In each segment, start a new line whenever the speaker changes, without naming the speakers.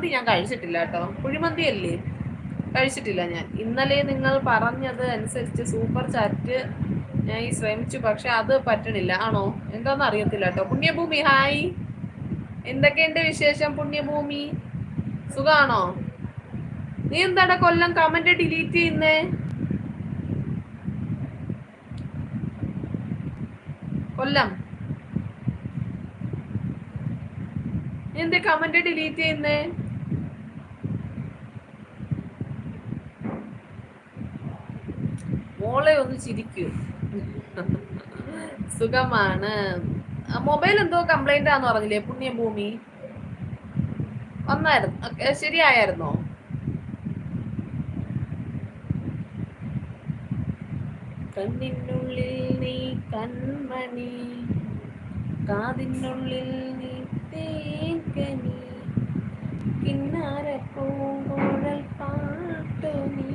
കുഴിമന്തി ഞാൻ കഴിച്ചിട്ടില്ല കേട്ടോ. കുഴിമന്തി അല്ലേ? കഴിച്ചിട്ടില്ല ഞാൻ. ഇന്നലെ നിങ്ങൾ പറഞ്ഞത് അനുസരിച്ച് സൂപ്പർ ചാറ്റ് ഞാൻ ഈ ശ്രമിച്ചു പക്ഷെ അത് പറ്റണില്ല. ആണോ? എന്താണെന്ന് അറിയത്തില്ല കേട്ടോ. പുണ്യഭൂമി ഹായ്. എന്തൊക്കെയുണ്ട് വിശേഷം പുണ്യഭൂമി? സുഖാണോ? നീ എന്താടാ കൊല്ലം കമന്റ് ഡിലീറ്റ് ചെയ്യുന്നേ? കൊല്ലം. എന്തേ കമന്റ് ഡിലീറ്റ് ചെയ്യുന്നേ? മോളെ ഒന്ന് ചിരിക്കൂ. സുഖമാണ്. മൊബൈൽ എന്തോ കംപ്ലൈന്റ് ആന്ന് പറഞ്ഞില്ലേ പുണ്യഭൂമി? വന്നായിരുന്നു. ശരിയായിരുന്നോ കണ്ണിനുള്ളിൽ നീ കൺമണി കാതിനുള്ളിൽ നീ തേക്കനി കിന്നാര പൂങ്കുഴൽ പാട്ടു നീ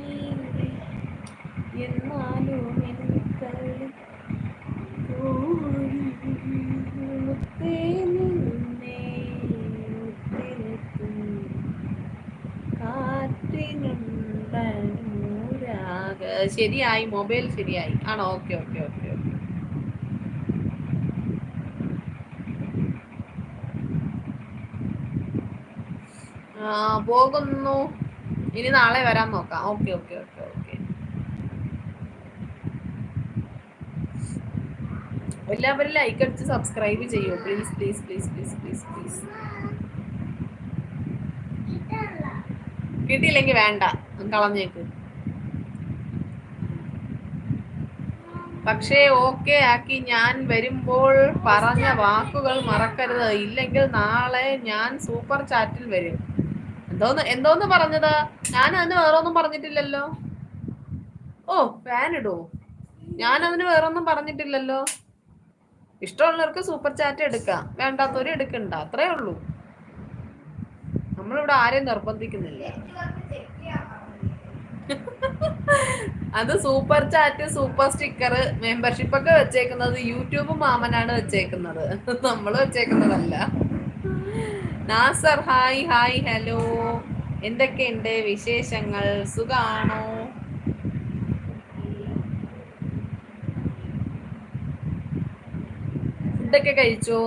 ശരിയായി മൊബൈൽ ശരിയായി. ആണോ? Okay okay okay okay. ആ പോകുന്നു. ഇനി നാളെ വരാൻ നോക്കാം. Okay okay okay okay. എല്ലാവരും ലൈക്ക് അടിച്ച് സബ്സ്ക്രൈബ് ചെയ്യൂ. Please please please please please please കിട്ടിയില്ലെങ്കിൽ വേണ്ട. കളഞ്ഞേക്ക്. പക്ഷേ ഓക്കെ ആക്കി ഞാൻ വരുമ്പോൾ പറഞ്ഞ വാക്കുകൾ മറക്കരുത്. ഇല്ലെങ്കിൽ നാളെ ഞാൻ സൂപ്പർ ചാറ്റിൽ വരും. എന്തോന്ന് എന്തോന്ന് പറഞ്ഞത്? ഞാൻ അതിന് വേറെ ഒന്നും പറഞ്ഞിട്ടില്ലല്ലോ. ഓ ഫാൻ ഇടോ. ഞാൻ അതിന് വേറെ ഒന്നും പറഞ്ഞിട്ടില്ലല്ലോ. ഇഷ്ടമുള്ളവർക്ക് സൂപ്പർ ചാറ്റ് എടുക്കാം. വേണ്ടാത്തവരും എടുക്കണ്ട. അത്രേ ഉള്ളൂ. നമ്മളിവിടെ ആരെയും നിർബന്ധിക്കുന്നില്ല? അത് super chat super sticker membership ഒക്കെ വെച്ചേക്കുന്നത് യൂട്യൂബ് മാമനാണ് വെച്ചേക്കുന്നത്. നമ്മൾ വെച്ചേക്കുന്നതല്ല. നാസർ ഹായ് ഹായ് ഹലോ എന്തൊക്കെയുണ്ട് വിശേഷങ്ങൾ? സുഖാണോ? ഫുഡൊക്കെ കഴിച്ചോ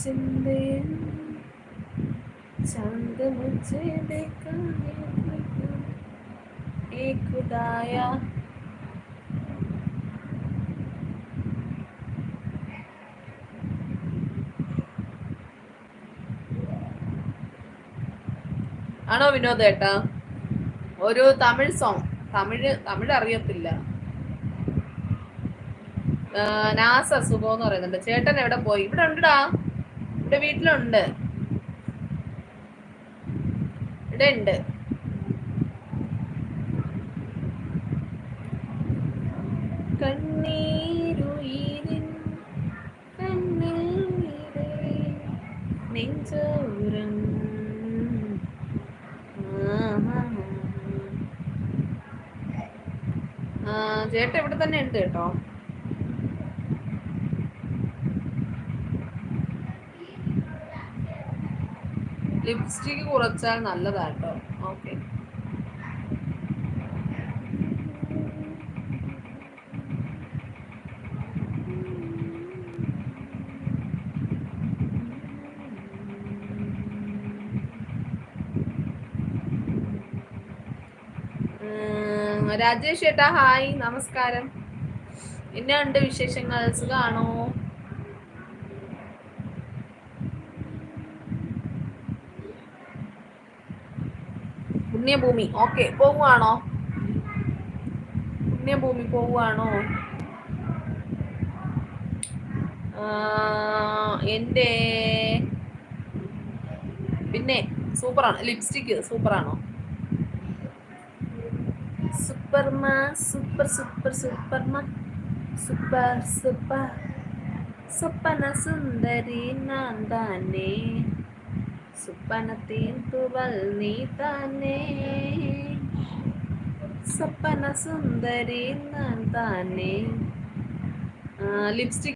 ചിന്തേ चांद मुझे देखा है खुदाया ആണോ വിനോദ് ഏട്ടാ ഒരു തമിഴ് സോങ് തമിഴ് തമിഴ് അറിയത്തില്ല. നാസ സുഖം എന്ന് പറയുന്നുണ്ട്. ചേട്ടൻ എവിടെ പോയി? ഇവിടെ ഉണ്ടടാ. ഇവിടെ വീട്ടിലുണ്ട്. ഇവിടെ ഉണ്ട്. കണ്ണീരുയിരിൻ കണ്ണിൽ നെഞ്ചോരം ചേട്ടൻ ഇവിടെ തന്നെ ഉണ്ട് കേട്ടോ. ലിപ്സ്റ്റിക് കുറച്ചാൽ നല്ലതാട്ടോ ഓക്കെ രാജേഷ് ഏട്ടാ ഹായ് നമസ്കാരം. എന്നാ ഉണ്ട് വിശേഷങ്ങൾ? സുഖാണോ? പുണ്യഭൂമി. ഓക്കെ പോവുകയാണോ പുണ്യഭൂമി പോവുകയാണോ എന്റെ പിന്നെ സൂപ്പറാണ്. ലിപ്സ്റ്റിക്ക് സൂപ്പറാണോ? സൂപ്പർമ സൂപ്പർ സൂപ്പർ സൂപ്പർമ സൂപ്പർ സൂപ്പർ സ്വപ്പന സുന്ദരി ഞാൻ തന്നെ സുപ്പനത്തിൻ തുവൽ നീ തന്നെ സ്വപ്പന സുന്ദരി ഞാൻ തന്നെ ലിപ്സ്റ്റിക്